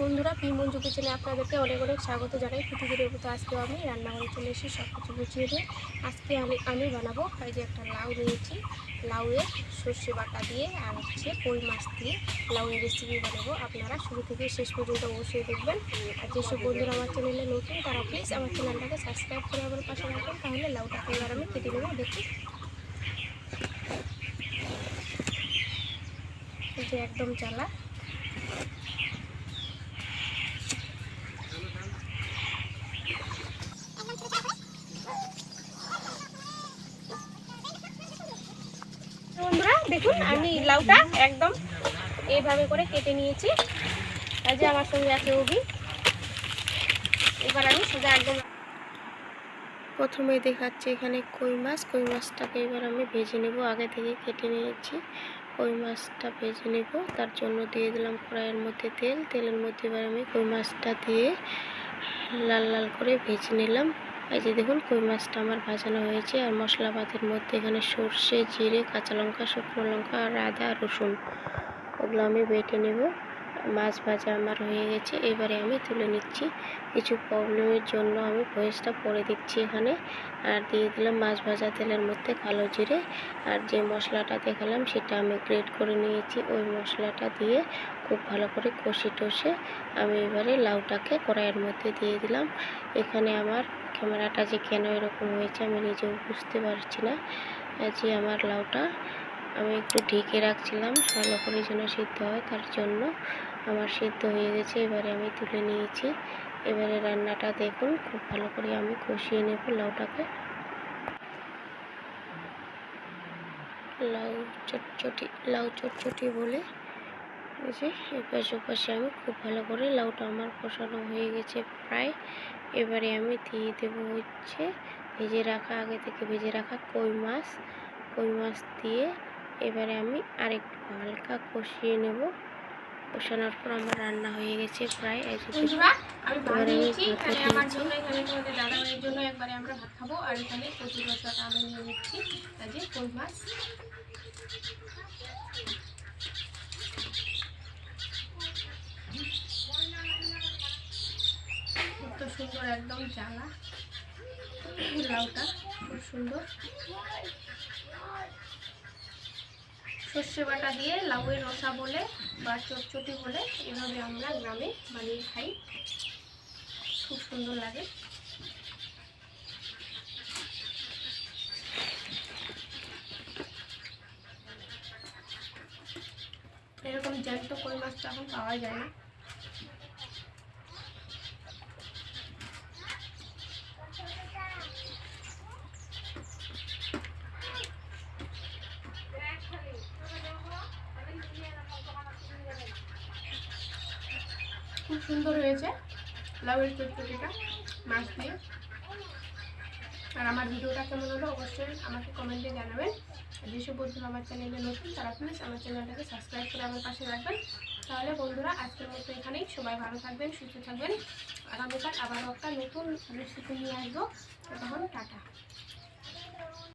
বন্ধুরা পি মঞ্জু কিচেনে আপনাদেরকে অনেক অনেক স্বাগত জানাই। পৃথিবীর মতো আজকেও আমি রান্নাঘরে চলে এসে সব কিছু গুছিয়ে দিয়ে আজকে আমি আমি বানাবো এই যে একটা লাউ নিয়েছি। লাউয়ের সর্ষে বাটা দিয়ে আর হচ্ছে কই মাছ দিয়ে লাউয়ের রেসিপি বানাবো। আপনারা শুরু থেকে শেষ পর্যন্ত অবশ্যই দেখবেন। আর যেসব বন্ধুরা আমার চ্যানেলে নতুন, তারা প্লিজ আমার চ্যানেলটাকে সাবস্ক্রাইব করে আমার পাশে রাখবেন তাহলে লাউটাকে এবার আমি কেটে নেব এই যে একদম চালা দেখুন, আমি লাউটা একদম এইভাবে করে কেটে নিয়েছি। এই যে আমার সঙ্গে আছে অভি, এবার আমি সোজা একদম প্রথমে দেখাচ্ছি এখানে কই মাছ। কই মাছটাকে এবার আমি ভেজে নেব। আগে থেকে কেটে নিয়েছি। কই মাছটা ভেজে নেব। তার জন্য দিয়ে দিলাম কড়াইয়ের মধ্যে তেল। তেলের মধ্যে এবার আমি কই মাছটা দিয়ে লাল লাল করে ভেজে নিলাম। এই যে দেখুন, কই মাছটা আমার ভাজানো হয়েছে। আর মশলা ভাতের মধ্যে এখানে সর্ষে, জিরে, কাঁচা লঙ্কা, শুকনো লঙ্কা, আর আদা, রসুন। ওগুলো আমি বেটে নেব। মাছ ভাজা আমার হয়ে গেছে। এবারে আমি তুলে নিচ্ছি। কিছু প্রবলেমের জন্য আমি ভয়েসটা পরে দিচ্ছি এখানে। আর দিয়ে দিলাম মাছ ভাজা তেলের মধ্যে কালো জিরে। আর যে মশলাটা দেখালাম সেটা আমি গ্রেড করে নিয়েছি। ওই মশলাটা দিয়ে খুব ভালো করে কষি টষে আমি এবারে লাউটাকে কড়াইয়ের মধ্যে দিয়ে দিলাম। এখানে আমার ক্যামেরাটা যে কেন এরকম হয়েছে আমি নিজেও বুঝতে পারছি না। যে আমার লাউটা আমি একটু ঢেকে রাখছিলাম। ভালো করে যেন সিদ্ধ হয় তার জন্য। আমার সিদ্ধ হয়ে গেছে, এবারে আমি তুলে নিয়েছি। এবারে রান্নাটা দেখুন, খুব ভালো করে আমি কষিয়ে নেব লাউটাকে। লাউ চটচটি লাউ চটচটি বলে যে, এপাশে ওপাশে আমি খুব ভালো করে লাউটা আমার কষানো হয়ে গেছে প্রায়। এবারে আমি দিয়ে দেবো হচ্ছে ভেজে রাখা, আগে থেকে ভেজে রাখা কই মাছ। কই মাছ দিয়ে এবারে আমি আরেকটু হালকা কষিয়ে নেব। কষানোর পর আমার রান্না হয়ে গেছে প্রায় এবারে আমি আমার জন্য এখানে তোমাদের দাদা ভাইয়ের জন্য একবারে আমরা ভাত খাব। আর এখানে কচুর রসাটা আমি নিয়ে নিচ্ছি। যে কই মাছ? কত সুন্দর একদম জ্বালা। লাউটা খুব সুন্দর। সর্ষে বাটা দিয়ে লাউয়ের রসা বলে বা চটচটি বলে এভাবে আমরা গ্রামে বানিয়ে খাই। খুব সুন্দর লাগে। এরকম জ্যান্ত কই মাছটা এখন পাওয়া যায় না। খুব সুন্দর হয়েছে। লাউয়ের চটচটিটা মাছ দিয়ে। আর আমার ভিডিওটা কেমন হলো অবশ্যই আমাকে কমেন্টে জানাবেন। যেসব বন্ধুরা আমার চ্যানেলে নতুন, তারা প্লিজ আমার চ্যানেলটাকে সাবস্ক্রাইব করে আমার পাশে রাখবেন। তাহলে বন্ধুরা, আজকের মতো এখানেই সবাই ভালো থাকবেন, সুস্থ থাকবেন। আগামীকাল আবারও একটা নতুন রেসিপি নিয়ে আসব। তখন টাটা।